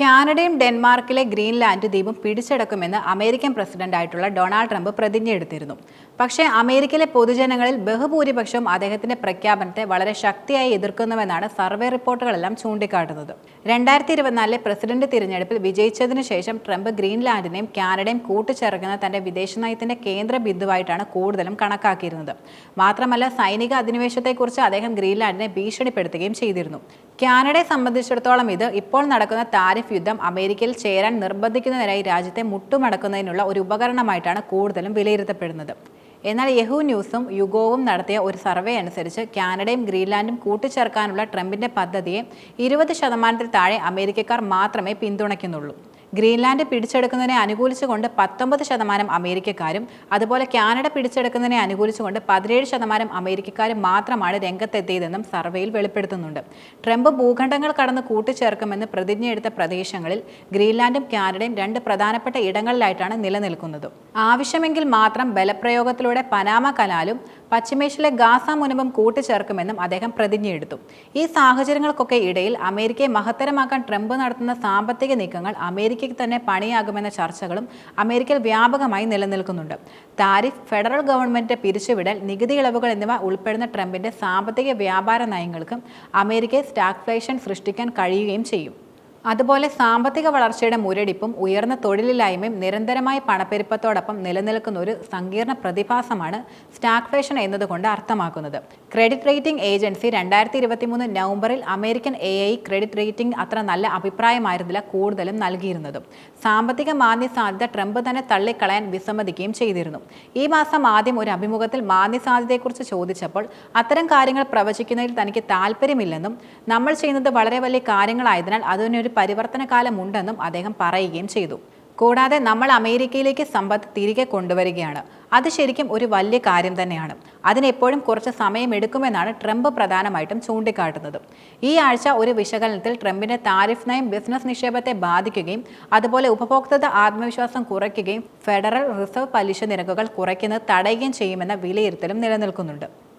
കാനഡയും ഡെൻമാർക്കിലെ ഗ്രീൻലാൻഡ് ദ്വീപും പിടിച്ചെടുക്കുമെന്ന് അമേരിക്കൻ പ്രസിഡന്റായിട്ടുള്ള ഡൊണാൾഡ് ട്രംപ് പ്രതിജ്ഞയെടുത്തിരുന്നു. പക്ഷേ അമേരിക്കയിലെ പൊതുജനങ്ങളിൽ ബഹുഭൂരിപക്ഷവും അദ്ദേഹത്തിന്റെ പ്രഖ്യാപനത്തെ വളരെ ശക്തിയായി എതിർക്കുന്നുവെന്നാണ് സർവേ റിപ്പോർട്ടുകളെല്ലാം ചൂണ്ടിക്കാട്ടുന്നത്. രണ്ടായിരത്തി ഇരുപത്തിനാലിലെ പ്രസിഡന്റ് തിരഞ്ഞെടുപ്പിൽ വിജയിച്ചതിനു ശേഷം ട്രംപ് ഗ്രീൻലാൻഡിനെയും കാനഡയും കൂട്ടിച്ചേർക്കുന്ന തന്റെ വിദേശനയത്തിന്റെ കേന്ദ്ര ബിന്ദുവായിട്ടാണ് കൂടുതലും കണക്കാക്കിയിരുന്നത്. മാത്രമല്ല സൈനിക അധിനിവേശത്തെക്കുറിച്ച് അദ്ദേഹം ഗ്രീൻലാൻഡിനെ ഭീഷണിപ്പെടുത്തുകയും ചെയ്തിരുന്നു. കാനഡയെ സംബന്ധിച്ചിടത്തോളം ഇത് ഇപ്പോൾ നടക്കുന്ന താരിഫ് യുദ്ധം അമേരിക്കയിൽ ചേരാൻ നിർബന്ധിക്കുന്നതിനായി രാജ്യത്തെ മുട്ടുമടക്കുന്നതിനുള്ള ഒരു ഉപകരണമായിട്ടാണ് കൂടുതലും വിലയിരുത്തപ്പെടുന്നത്. എന്നാൽ യഹു ന്യൂസും യുഗോവും നടത്തിയ ഒരു സർവേ അനുസരിച്ച് കാനഡയും ഗ്രീൻലാൻഡും കൂട്ടിച്ചേർക്കാനുള്ള ട്രംപിന്റെ പദ്ധതിയെ ഇരുപത് ശതമാനത്തിൽ താഴെ അമേരിക്കക്കാർ മാത്രമേ പിന്തുണയ്ക്കുന്നുള്ളൂ. ഗ്രീൻലാൻഡ് പിടിച്ചെടുക്കുന്നതിനെ അനുകൂലിച്ചുകൊണ്ട് പത്തൊമ്പത് ശതമാനം അമേരിക്കക്കാരും അതുപോലെ കാനഡ പിടിച്ചെടുക്കുന്നതിനെ അനുകൂലിച്ചുകൊണ്ട് പതിനേഴ് ശതമാനം അമേരിക്കക്കാരും മാത്രമാണ് രംഗത്തെത്തിയതെന്നും സർവേയിൽ വെളിപ്പെടുത്തുന്നുണ്ട്. ട്രംപ് ഭൂഖണ്ഡങ്ങൾ കടന്ന് കൂട്ടിച്ചേർക്കുമെന്ന് പ്രതിജ്ഞയെടുത്ത പ്രദേശങ്ങളിൽ ഗ്രീൻലാൻഡും കാനഡയും രണ്ട് പ്രധാനപ്പെട്ട ഇടങ്ങളിലായിട്ടാണ് നിലനിൽക്കുന്നത്. ആവശ്യമെങ്കിൽ മാത്രം ബലപ്രയോഗത്തിലൂടെ പനാമ കനാലും പശ്ചിമേഷ്യയിലെ ഗാസ മുനമ്പും കൂട്ടിച്ചേർക്കുമെന്നും അദ്ദേഹം പ്രതിജ്ഞയെടുത്തു. ഈ സാഹചര്യങ്ങൾക്കൊക്കെ ഇടയിൽ അമേരിക്കയെ മഹത്തരമാക്കാൻ ട്രംപ് നടത്തുന്ന സാമ്പത്തിക നീക്കങ്ങൾ അമേരിക്കയ്ക്ക് തന്നെ പണിയാകുമെന്ന ചർച്ചകളും അമേരിക്കയിൽ വ്യാപകമായി നിലനിൽക്കുന്നുണ്ട്. താരിഫ് ഫെഡറൽ ഗവൺമെന്റ് പിരിച്ചുവിടൽ നികുതി ഇളവുകൾ എന്നിവ ഉൾപ്പെടുന്ന ട്രംപിന്റെ സാമ്പത്തിക വ്യാപാര നയങ്ങൾക്ക് അമേരിക്കയെ സ്റ്റാഗ്ഫ്ലേഷൻ സൃഷ്ടിക്കാൻ കഴിയുകയും ചെയ്യും. അതുപോലെ സാമ്പത്തിക വളർച്ചയുടെ മുരടിപ്പും ഉയർന്ന തൊഴിലില്ലായ്മയും നിരന്തരമായ പണപ്പെരുപ്പത്തോടൊപ്പം നിലനിൽക്കുന്ന ഒരു സങ്കീർണ പ്രതിഭാസമാണ് സ്റ്റാഗ്ഫ്ലേഷൻ എന്നതുകൊണ്ട് അർത്ഥമാക്കുന്നത്. ക്രെഡിറ്റ് റേറ്റിംഗ് ഏജൻസി രണ്ടായിരത്തി ഇരുപത്തിമൂന്ന് നവംബറിൽ American A I credit rating അത്ര നല്ല അഭിപ്രായമായിരുന്നില്ല കൂടുതലും നൽകിയിരുന്നത്. സാമ്പത്തിക മാന്ദ്യ സാധ്യത ട്രംപ് തന്നെ തള്ളിക്കളയാൻ വിസമ്മതിക്കുകയും ചെയ്തിരുന്നു. ഈ മാസം ആദ്യം ഒരു അഭിമുഖത്തിൽ മാന്ദ്യ സാധ്യതയെക്കുറിച്ച് ചോദിച്ചപ്പോൾ അത്തരം കാര്യങ്ങൾ പ്രവചിക്കുന്നതിൽ തനിക്ക് താല്പര്യമില്ലെന്നും നമ്മൾ ചെയ്യുന്നത് വളരെ വലിയ കാര്യങ്ങളായതിനാൽ അതിനൊരു പരിവർത്തനകാലമുണ്ടെന്നും അദ്ദേഹം പറയുകയും ചെയ്തു. കൂടാതെ നമ്മൾ അമേരിക്കയിലേക്ക് സമ്പത്ത് തിരികെ കൊണ്ടുവരികയാണ്. അത് ശരിക്കും ഒരു വലിയ കാര്യം തന്നെയാണ്. അതിനെപ്പോഴും കുറച്ച് സമയമെടുക്കുമെന്നാണ് ട്രംപ് പ്രധാനമായിട്ടും ചൂണ്ടിക്കാട്ടുന്നത്. ഈ ആഴ്ച ഒരു വിശകലനത്തിൽ ട്രംപിന്റെ താരിഫ് നയം ബിസിനസ് നിക്ഷേപത്തെ ബാധിക്കുകയും അതുപോലെ ഉപഭോക്തൃ ആത്മവിശ്വാസം കുറയ്ക്കുകയും ഫെഡറൽ റിസർവ് പലിശ നിരക്കുകൾ കുറയ്ക്കുന്നത് തടയുകയും ചെയ്യുമെന്ന വിലയിരുത്തലും നിലനിൽക്കുന്നുണ്ട്.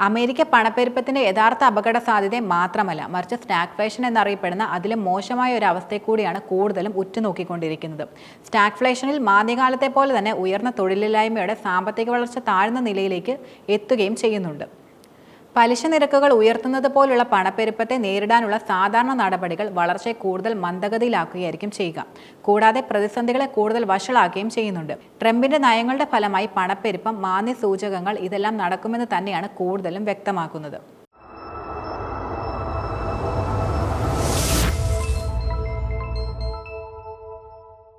അമേരിക്ക പണപ്പെരുപ്പത്തിന്റെ യഥാർത്ഥ അപകട സാധ്യത മാത്രമല്ല മറിച്ച് സ്റ്റാഗ്ഫ്ലേഷൻ എന്നറിയപ്പെടുന്ന അതിലും മോശമായ ഒരു അവസ്ഥയെ കൂടിയാണ് കൂടുതലും ഉറ്റുനോക്കിക്കൊണ്ടിരിക്കുന്നത്. സ്റ്റാഗ്ഫ്ലേഷനിൽ മാന്ദ്യകാലത്തെ പോലെ തന്നെ ഉയർന്ന തൊഴിലില്ലായ്മയുടെ സാമ്പത്തിക വളർച്ച താഴ്ന്ന നിലയിലേക്ക് എത്തുകയും ചെയ്യുന്നുണ്ട്. പലിശ നിരക്കുകൾ ഉയർത്തുന്നത് പോലുള്ള പണപ്പെരുപ്പത്തെ നേരിടാനുള്ള സാധാരണ നടപടികൾ വളർച്ചയെ കൂടുതൽ മന്ദഗതിയിലാക്കുകയായിരിക്കും ചെയ്യുക. കൂടാതെ പ്രതിസന്ധികളെ കൂടുതൽ വഷളാക്കുകയും ചെയ്യുന്നുണ്ട്. ട്രംപിന്റെ നയങ്ങളുടെ ഫലമായി പണപ്പെരുപ്പം മാന്യ സൂചകങ്ങൾ ഇതെല്ലാം നടക്കുമെന്ന് തന്നെയാണ് കൂടുതലും വ്യക്തമാക്കുന്നത്.